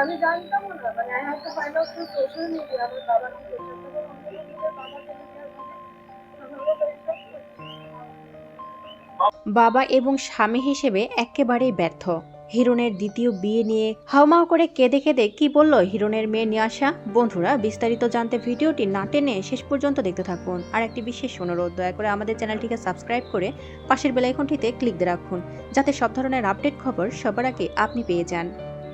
আমি জানতাম না মানে I have to find out through social media আমার বাবা কি বাবা এবং স্বামী হিসেবে একেবারেই ব্যর্থ। হিরণের দ্বিতীয় বিয়ে নিয়ে হাউমাউ করে কেঁদে কেঁদে কি বলল হিরণের মেয়ে নিয়ে আসা বন্ধুরা, বিস্তারিত জানতে ভিডিওটি না টেনে শেষ পর্যন্ত দেখতে থাকুন। আর একটি বিশেষ অনুরোধ, দয়া করে আমাদের চ্যানেলটিকে সাবস্ক্রাইব করে পাশের বেলাইকনটিতে ক্লিক দিয়ে রাখুন, যাতে সব ধরনের আপডেট খবর সবার আগে আপনি পেয়ে যান।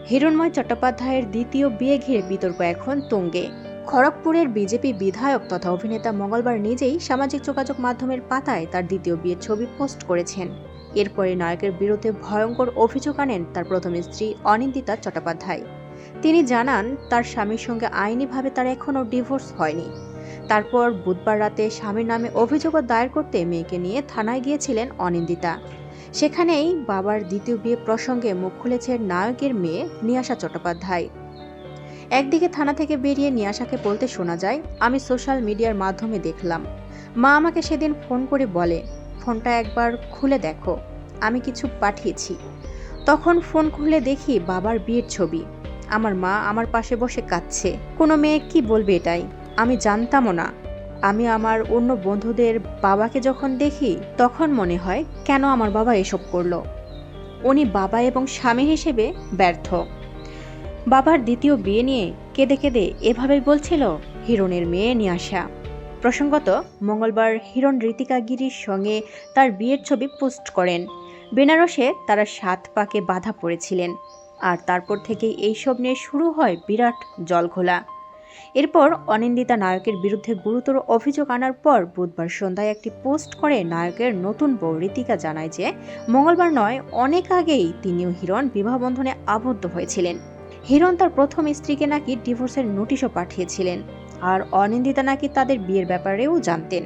হিরণময় চট্টোপাধ্যায়ের দ্বিতীয় বিয়ে ঘিরে বিতর্ক এখন তুঙ্গে। খড়গপুরের বিজেপি বিধায়ক তথা অভিনেতা মঙ্গলবার নিজেই সামাজিক যোগাযোগ মাধ্যমের পাতায় তার দ্বিতীয় বিয়ের ছবি পোস্ট করেছেন। এরপরে নায়কের বিরুদ্ধে ভয়ঙ্কর অভিযোগ আনেন তার প্রথম স্ত্রী অনিন্দিতা চট্টোপাধ্যায়। তিনি জানান, তার স্বামীর সঙ্গে আইনিভাবে তার এখনও ডিভোর্স হয়নি। তারপর বুধবার রাতে স্বামীর নামে অভিযোগও দায়ের করতে মেয়েকে নিয়ে থানায় গিয়েছিলেন অনিন্দিতা। সেখানেই বাবার দ্বিতীয় বিয়ে প্রসঙ্গে মুখ খুলেছে নায়কের মেয়ে নিয়াশা চট্টোপাধ্যায়। একদিকে থানা থেকে বেরিয়ে নিয়াশাকে বলতে শোনা যায়, আমি সোশ্যাল মিডিয়ার মাধ্যমে দেখলাম। মা আমাকে সেদিন ফোন করে বলে, ফোনটা একবার খুলে দেখো, আমি কিছু পাঠিয়েছি। তখন ফোন খুলে দেখি বাবার বিয়ের ছবি। আমার মা আমার পাশে বসে কাঁদছে, কোনো মেয়ে কি বলবে এটাই? আমি জানতামও না। আমি আমার অন্য বন্ধুদের বাবাকে যখন দেখি, তখন মনে হয়, কেন আমার বাবা এসব করল? উনি বাবা এবং স্বামী হিসেবে ব্যর্থ। বাবার দ্বিতীয় বিয়ে নিয়ে কেঁদে কেঁদে এভাবেই বলছিল, হিরণের মেয়ে নিয়ে আসা প্রসঙ্গত, মঙ্গলবার হিরণ ঋতিকা গিরির সঙ্গে তার বিয়ের ছবি পোস্ট করেন। বেনারসে তারা সাত পাকে বাধা পড়েছিলেন। আর তারপর থেকেই এইসব নিয়ে শুরু হয় বিরাট জলঘোলা। এরপর অনিন্দিতা নায়কের বিরুদ্ধে গুরুতর অভিযোগ আনার পর বুধবার সন্ধ্যায় একটি পোস্ট করে নায়কের নতুন বউ ঋতিকা জানায় যে, মঙ্গলবার নয়, অনেক আগেই তিনিও হিরণ বিবাহ বন্ধনে আবদ্ধ হয়েছিলেন। হিরণ তার প্রথম স্ত্রীকে নাকি ডিভোর্সের নোটিশও পাঠিয়েছিলেন আর অনিন্দিতা নাকি তাদের বিয়ের ব্যাপারেও জানতেন।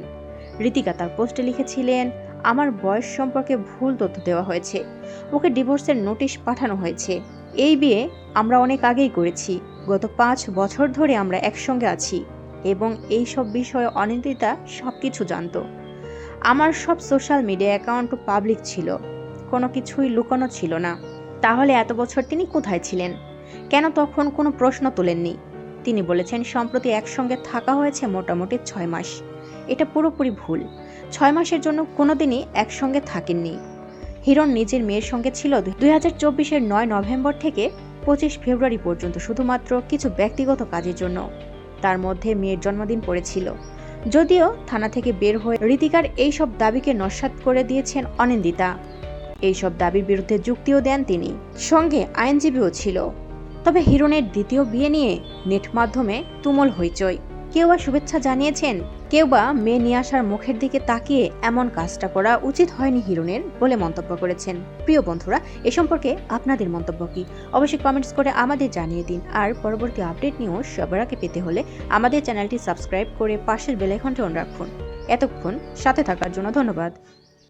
ঋতিকা তার পোস্টে লিখেছিলেন, আমার বয়স সম্পর্কে ভুল তথ্য দেওয়া হয়েছে। ওকে ডিভোর্সের নোটিশ পাঠানো হয়েছে। এই বিয়ে আমরা অনেক আগেই করেছি। গত পাঁচ বছর ধরে আমরা একসঙ্গে আছি এবং এই সব বিষয়ে অনিন্দিতা সব কিছু জানতো। আমার সব সোশ্যাল মিডিয়া অ্যাকাউন্টও পাবলিক ছিল, কোনো কিছুই লুকানো ছিল না। তাহলে এত বছর তিনি কোথায় ছিলেন? কেন তখন কোনো প্রশ্ন তোলেননি? তিনি বলেছেন, সম্প্রতি একসঙ্গে থাকা হয়েছে মোটামুটি ছয় মাস। এটা পুরোপুরি ভুল। ছয় মাসের জন্য কোনোদিনই একসঙ্গে থাকেননি। হিরণ নিজের মেয়ের সঙ্গে ছিল দুই হাজার চব্বিশের নয় নভেম্বর থেকে পঁচিশ ফেব্রুয়ারি পর্যন্ত শুধুমাত্র কিছু ব্যক্তিগত কাজের জন্য। তার মধ্যে মেয়ের জন্মদিন পড়েছিল। যদিও থানা থেকে বের হয়ে ঋতিকার এইসব দাবিকে নস্বাত করে দিয়েছেন অনিন্দিতা। এইসব দাবির বিরুদ্ধে যুক্তিও দেন তিনি। সঙ্গে আইনজীবীও ছিল। তবে হিরণের দ্বিতীয় বিয়ে নিয়ে নেট মাধ্যমে তুমল হইচই। কেউ বা শুভেচ্ছা জানিয়েছেন, কেউ বা মেয়ে নিয়ে আসার মুখের দিকে তাকিয়ে এমন কাজটা করা উচিত হয়নি হিরণের বলে মন্তব্য করেছেন। প্রিয় বন্ধুরা, এ সম্পর্কে আপনাদের মন্তব্য কি? অবশ্যই কমেন্টস করে আমাদের জানিয়ে দিন। আর পরবর্তী আপডেট নিয়েও সবার আগে পেতে হলে আমাদের চ্যানেলটি সাবস্ক্রাইব করে পাশের বেলাইকনটি অন রাখুন। এতক্ষণ সাথে থাকার জন্য ধন্যবাদ।